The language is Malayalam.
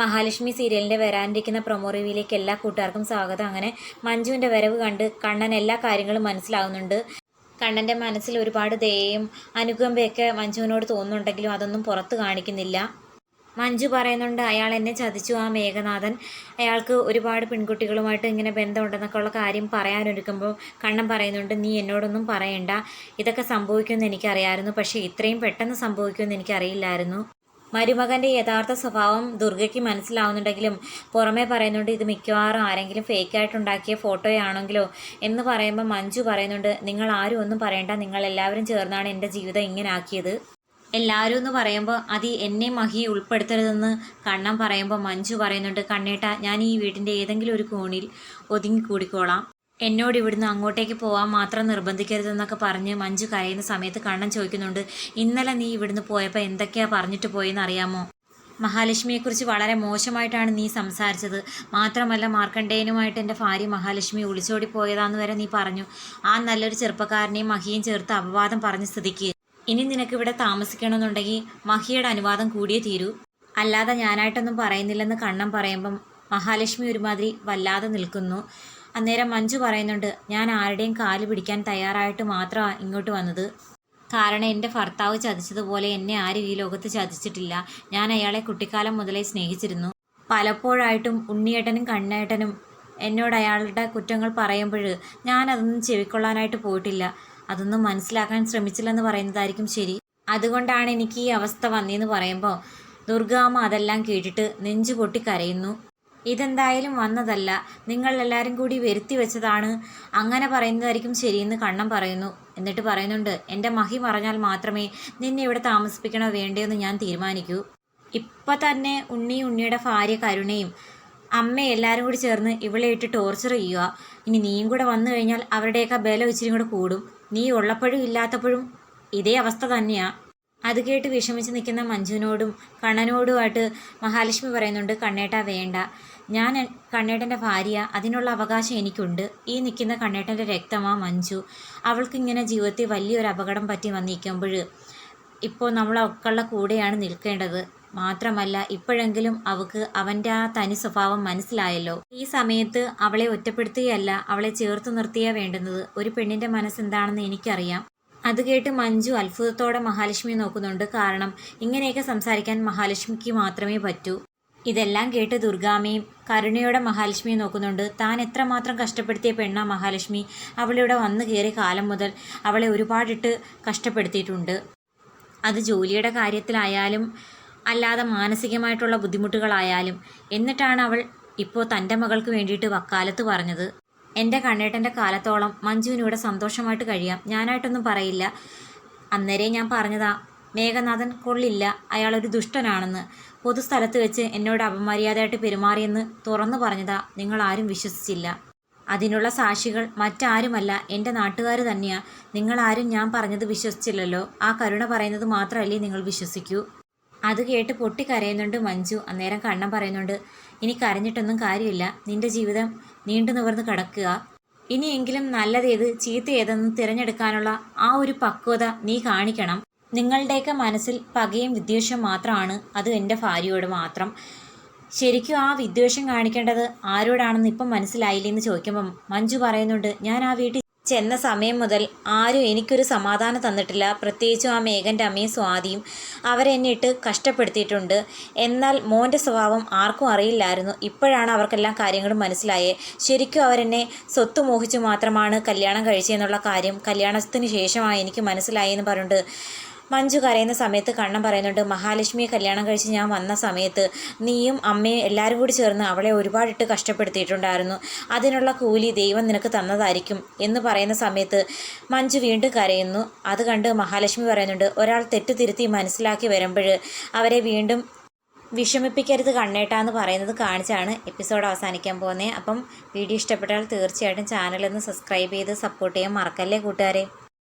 മഹാലക്ഷ്മി സീരിയലിന്റെ വരാനിരിക്കുന്ന പ്രൊമോ റിവ്യൂയിലേക്ക് എല്ലാ കൂട്ടുകാർക്കും സ്വാഗതം. അങ്ങനെ മഞ്ജുവിന്റെ വരവ് കണ്ട് കണ്ണൻ എല്ലാ കാര്യങ്ങളും മനസ്സിലാവുന്നുണ്ട്. കണ്ണന്റെ മനസ്സിൽ ഒരുപാട് ദയയും അനുകമ്പയൊക്കെ മഞ്ജുവിനോട് തോന്നുന്നുണ്ടെങ്കിലും അതൊന്നും പുറത്ത് കാണിക്കുന്നില്ല. മഞ്ജു പറയുന്നുണ്ട് അയാൾ എന്നെ ചതിച്ചു ആ മേഘനാഥൻ. അയാൾക്ക് ഒരുപാട് പെൺകുട്ടികളുമായിട്ട് ഇങ്ങനെ ബന്ധമുണ്ടെന്നൊക്കെ ഉള്ള കാര്യം പറയാനൊരുക്കുമ്പോൾ കണ്ണൻ പറയുന്നുണ്ട് നീ എന്നോടൊന്നും പറയണ്ട. ഇതൊക്കെ സംഭവിക്കുമെന്ന് എനിക്കറിയാമായിരുന്നു പക്ഷേ ഇത്രയും പെട്ടെന്ന് സംഭവിക്കുമെന്ന് എനിക്കറിയില്ലായിരുന്നു. മരുമകന്റെ യഥാർത്ഥ സ്വഭാവം ദുർഗയ്ക്ക് മനസ്സിലാവുന്നുണ്ടെങ്കിലും പുറമേ പറയുന്നുണ്ട് ഇത് മിക്കവാറും ആരെങ്കിലും ഫേക്കായിട്ടുണ്ടാക്കിയ ഫോട്ടോയാണെങ്കിലോ എന്ന് പറയുമ്പോൾ മഞ്ജു പറയുന്നുണ്ട് നിങ്ങൾ ആരും ഒന്നും പറയണ്ട നിങ്ങൾ എല്ലാവരും ചേർന്നാണ് എന്റെ ജീവിതം ഇങ്ങനെ ആക്കിയത്. എല്ലാവരും എന്ന് പറയുമ്പോൾ അത് എന്നെ മഹി ഉൾപ്പെടുത്തരുതെന്ന് കണ്ണൻ പറയുമ്പോൾ മഞ്ജു പറയുന്നുണ്ട് കണ്ണേട്ട ഞാൻ ഈ വീടിന്റെ ഏതെങ്കിലും ഒരു കോണിൽ ഒതുങ്ങി ഒതുങ്ങിക്കൂടിക്കോളാം എന്നോട് ഇവിടുന്ന് അങ്ങോട്ടേക്ക് പോകാൻ മാത്രം നിർബന്ധിക്കരുതെന്നൊക്കെ പറഞ്ഞ് മഞ്ജു കരയുന്ന സമയത്ത് കണ്ണൻ ചോദിക്കുന്നുണ്ട് ഇന്നലെ നീ ഇവിടുന്ന് പോയപ്പോൾ എന്തൊക്കെയാ പറഞ്ഞിട്ട് പോയെന്ന് അറിയാമോ? മഹാലക്ഷ്മിയെക്കുറിച്ച് വളരെ മോശമായിട്ടാണ് നീ സംസാരിച്ചത്. മാത്രമല്ല മാർക്കണ്ഡേയനുമായിട്ട് എന്റെ ഭാര്യ മഹാലക്ഷ്മി ഒളിച്ചോടി പോയതാന്ന് വരെ നീ പറഞ്ഞു. ആ നല്ലൊരു ചെറുപ്പക്കാരനെയും മഹിയും ചേർത്ത് അപവാദം പറഞ്ഞ സ്ഥിതിക്ക്. ഇനി നിനക്ക് ഇവിടെ താമസിക്കണമെന്നുണ്ടെങ്കിൽ മഹിയുടെ അനുവാദം കൂടിയേ തീരൂ. അല്ലാതെ ഞാനായിട്ടൊന്നും പറയുന്നില്ലെന്ന് കണ്ണം പറയുമ്പം മഹാലക്ഷ്മി ഒരുമാതിരി വല്ലാതെ നിൽക്കുന്നു. അന്നേരം മഞ്ജു പറയുന്നുണ്ട് ഞാൻ ആരുടെയും കാൽ പിടിക്കാൻ തയ്യാറായിട്ട് മാത്രമാണ് ഇങ്ങോട്ട് വന്നത്. കാരണം എന്റെ ഭർത്താവ് ചതിച്ചതുപോലെ എന്നെ ആരും ഈ ലോകത്ത് ചതിച്ചിട്ടില്ല. ഞാൻ അയാളെ കുട്ടിക്കാലം മുതലേ സ്നേഹിച്ചിരുന്നു. പലപ്പോഴായിട്ടും ഉണ്ണിയേട്ടനും കണ്ണേട്ടനും എന്നോട് അയാളുടെ കുറ്റങ്ങൾ പറയുമ്പോൾ ഞാൻ അതൊന്നും ചെവിക്കൊള്ളാനായിട്ട് പോയിട്ടില്ല. അതൊന്നും മനസ്സിലാക്കാൻ ശ്രമിച്ചില്ലെന്ന് പറയുന്നതായിരിക്കും ശരി. അതുകൊണ്ടാണ് എനിക്ക് ഈ അവസ്ഥ വന്നതെന്ന് പറയുമ്പോൾ ദുർഗാമ്മ അതെല്ലാം കേട്ടിട്ട് നെഞ്ചു പൊട്ടി കരയുന്നു. ഇതെന്തായാലും വന്നതല്ല. നിങ്ങൾ എല്ലാവരും കൂടി വരുത്തി വെച്ചതാണ്. അങ്ങനെ പറയുന്നതായിരിക്കും ശരിയെന്ന് കണ്ണം പറയുന്നു. എന്നിട്ട് പറയുന്നുണ്ട് എന്റെ മഹി മറഞ്ഞാൽ മാത്രമേ നിന്നെ ഇവിടെ താമസിപ്പിക്കണോ വേണ്ടെന്ന് ഞാൻ തീരുമാനിക്കൂ. ഇപ്പം തന്നെ ഉണ്ണി ഉണ്ണിയുടെ ഭാര്യ കരുണയും അമ്മ എല്ലാവരും കൂടി ചേർന്ന് ഇവളെ ഇട്ട് ടോർച്ചർ ചെയ്യുക. ഇനി നീയും കൂടെ വന്നു കഴിഞ്ഞാൽ അവരുടെയൊക്കെ ബലം ഇച്ചിരി കൂടെ കൂടും. നീ ഉള്ളപ്പോഴും ഇല്ലാത്തപ്പോഴും ഇതേ അവസ്ഥ തന്നെയാണ് അത് കേട്ട് വിഷമിച്ച് നിൽക്കുന്ന മഞ്ജുവിനോടും കണ്ണനോടുമായിട്ട് മഹാലക്ഷ്മി പറയുന്നുണ്ട് കണ്ണേട്ട വേണ്ട. ഞാൻ കണ്ണേട്ടന്റെ ഭാര്യ. അതിനുള്ള അവകാശം എനിക്കുണ്ട്. ഈ നിൽക്കുന്ന കണ്ണേട്ടന്റെ രക്തമാ മഞ്ജു. അവൾക്കിങ്ങനെ ജീവിതത്തിൽ വലിയൊരു അപകടം പറ്റി വന്നിരിക്കുമ്പോൾ ഇപ്പോൾ നമ്മളൊക്കെയുള്ള കൂടെയാണ് നിൽക്കേണ്ടത്. മാത്രമല്ല ഇപ്പോഴെങ്കിലും അവൾക്ക് അവന്റെ ആ തനി സ്വഭാവം മനസ്സിലായല്ലോ. ഈ സമയത്ത് അവളെ ഒറ്റപ്പെടുത്തുകയല്ല അവളെ ചേർത്ത് നിർത്തിയാ വേണ്ടുന്നത്. ഒരു പെണ്ണിന്റെ മനസ്സെന്താണെന്ന് എനിക്കറിയാം. അത് കേട്ട് മഞ്ജു അത്ഭുതത്തോടെ മഹാലക്ഷ്മിയെ നോക്കുന്നുണ്ട്. കാരണം ഇങ്ങനെയൊക്കെ സംസാരിക്കാൻ മഹാലക്ഷ്മിക്ക് മാത്രമേ പറ്റൂ. ഇതെല്ലാം കേട്ട് ദുർഗാമയും കരുണയോടെ മഹാലക്ഷ്മിയെ നോക്കുന്നുണ്ട്. താൻ എത്രമാത്രം കഷ്ടപ്പെടുത്തിയ പെണ്ണ മഹാലക്ഷ്മി. അവളിവിടെ വന്നു കയറിയ കാലം മുതൽ അവളെ ഒരുപാടിട്ട് കഷ്ടപ്പെടുത്തിയിട്ടുണ്ട്. അത് ജോലിയുടെ കാര്യത്തിലായാലും അല്ലാതെ മാനസികമായിട്ടുള്ള ബുദ്ധിമുട്ടുകളായാലും എന്നിട്ടാണ് അവൾ ഇപ്പോൾ തന്റെ മകൾക്ക് വേണ്ടിയിട്ട് വക്കാലത്ത് പറഞ്ഞത്. എന്റെ കണ്ണേട്ടന്റെ കാലത്തോളം മഞ്ജുവിന് ഇവിടെ സന്തോഷമായിട്ട് കഴിയാം. ഞാനായിട്ടൊന്നും പറയില്ല. അന്നേരെ ഞാൻ പറഞ്ഞതാ മേഘനാഥൻ കൊള്ളില്ല. അയാളൊരു ദുഷ്ടനാണെന്ന്. പൊതുസ്ഥലത്ത് വെച്ച് എന്നോട് അപമര്യാദയായിട്ട് പെരുമാറിയെന്ന് തുറന്നു പറഞ്ഞതാ നിങ്ങൾ ആരും വിശ്വസിച്ചില്ല. അതിനുള്ള സാക്ഷികൾ മറ്റാരുമല്ല. എന്റെ നാട്ടുകാർ തന്നെയാ. നിങ്ങളാരും ഞാൻ പറഞ്ഞത് വിശ്വസിച്ചില്ലല്ലോ. ആ കരുണ പറയുന്നത് മാത്രമല്ലേ നിങ്ങൾ വിശ്വസിക്കൂ. അത് കേട്ട് പൊട്ടി കരയുന്നുണ്ട് മഞ്ജു. അന്നേരം കണ്ണം പറയുന്നുണ്ട് ഇനി കരഞ്ഞിട്ടൊന്നും കാര്യമില്ല. നിന്റെ ജീവിതം നീണ്ടു നിവർന്ന് കിടക്കുക. ഇനിയെങ്കിലും നല്ലതേത് ചീത്ത ഏതെന്ന് തിരഞ്ഞെടുക്കാനുള്ള ആ ഒരു പക്വത നീ കാണിക്കണം. നിങ്ങളുടെയൊക്കെ മനസ്സിൽ പകയും വിദ്വേഷം മാത്രമാണ്. അത് എന്റെ ഭാര്യയോട് മാത്രം. ശരിക്കും ആ വിദ്വേഷം കാണിക്കേണ്ടത് ആരോടാണെന്ന് ഇപ്പം മനസ്സിലായില്ലെന്ന് ചോദിക്കുമ്പം മഞ്ജു പറയുന്നുണ്ട് ഞാൻ ആ വീട്ടിൽ ചെന്ന സമയം മുതൽ ആരും എനിക്കൊരു സമാധാനം തന്നിട്ടില്ല. പ്രത്യേകിച്ചും ആ മേഘന്റെ അമ്മയും സ്വാതിയും അവരെന്നെ ഇട്ട് കഷ്ടപ്പെടുത്തിയിട്ടുണ്ട്. എന്നാൽ മോന്റെ സ്വഭാവം ആർക്കും അറിയില്ലായിരുന്നു. ഇപ്പോഴാണ് അവർക്കെല്ലാം കാര്യങ്ങളും മനസ്സിലായേ. ശരിക്കും അവരെന്നെ സ്വത്ത് മോഹിച്ചു മാത്രമാണ് കല്യാണം കഴിച്ചതെന്നുള്ള കാര്യം കല്യാണത്തിന് ശേഷമാണ് എനിക്ക് മനസ്സിലായെന്ന് പറഞ്ഞിട്ട് മഞ്ജു കരയുന്ന സമയത്ത് കണ്ണൻ പറയുന്നുണ്ട് മഹാലക്ഷ്മിയെ കല്യാണം കഴിച്ച് ഞാൻ വന്ന സമയത്ത് നീയും അമ്മയും എല്ലാവരും കൂടി ചേർന്ന് അവളെ ഒരുപാടിട്ട് കഷ്ടപ്പെടുത്തിയിട്ടുണ്ടായിരുന്നു. അതിനുള്ള കൂലി ദൈവം നിനക്ക് തന്നതായിരിക്കും എന്ന് പറയുന്ന സമയത്ത് മഞ്ജു വീണ്ടും കരയുന്നു. അത് കണ്ട് മഹാലക്ഷ്മി പറയുന്നുണ്ട് ഒരാൾ തെറ്റ് തിരുത്തി മനസ്സിലാക്കി വരുമ്പോൾ അവരെ വീണ്ടും വിഷമിപ്പിക്കരുത് കണ്ണേട്ടാന്ന് പറയുന്നത് കാണിച്ചാണ് എപ്പിസോഡ് അവസാനിക്കാൻ പോകുന്നത്. അപ്പം വീഡിയോ ഇഷ്ടപ്പെട്ടാൽ തീർച്ചയായിട്ടും ചാനലൊന്ന് സബ്സ്ക്രൈബ് ചെയ്ത് സപ്പോർട്ട് ചെയ്യാൻ മറക്കല്ലേ കൂട്ടുകാരെ?